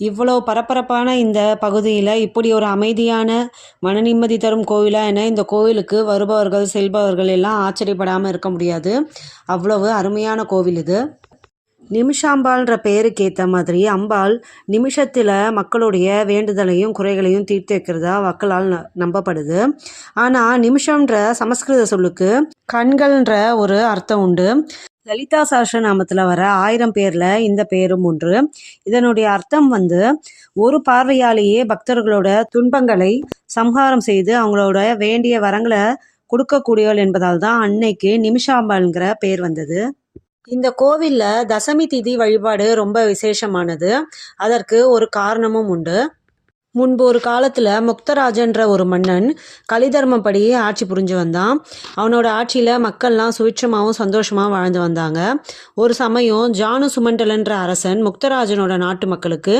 இவ்வளோ பரபரப்பான இந்த பகுதியில் இப்படி ஒரு அமைதியான மன நிம்மதி தரும் கோவிலா என இந்த கோவிலுக்கு வருபவர்கள் செல்பவர்கள் எல்லாம் ஆச்சரியப்படாமல் இருக்க முடியாது. அவ்வளவு அருமையான கோவில் இது. நிமிஷாம்பாள்ன்ற பெயருக்கு ஏற்ற மாதிரி அம்பாள் நிமிஷத்தில் மக்களுடைய வேண்டுதலையும் குறைகளையும் தீர்த்து வைக்கிறதா மக்களால் ந- நம்பப்படுது. ஆனால் நிமிஷம்ன்ற சமஸ்கிருத சொல்லுக்கு கண்கள்ன்ற ஒரு அர்த்தம் உண்டு. லலிதா சஹஸ்ரநாமத்தில் வர ஆயிரம் பேரில் இந்த பேரும் ஒன்று. இதனுடைய அர்த்தம் வந்து ஒரு பார்வையாலேயே பக்தர்களோட துன்பங்களை சம்ஹாரம் செய்து அவங்களோட வேண்டிய வரங்களை கொடுக்கக்கூடியவள் என்பதால் தான் அன்னைக்கு நிமிஷாம்பாள்ங்கிற பேர் வந்தது. இந்த கோவிலில் தசமி திதி வழிபாடு ரொம்ப விசேஷமானது. அதற்கு ஒரு காரணமும் உண்டு. முன்பு ஒரு காலத்தில் முக்தராஜன்ற ஒரு மன்னன் கலிதர்மப்படி ஆட்சி புரிஞ்சு வந்தான். அவனோட ஆட்சியில் மக்கள்லாம் சுவிட்சமாகவும் சந்தோஷமாகவும் வாழ்ந்து வந்தாங்க. ஒரு சமயம் ஜானு சுமண்டலன்ற அரசன் முக்தராஜனோட நாட்டு மக்களுக்கு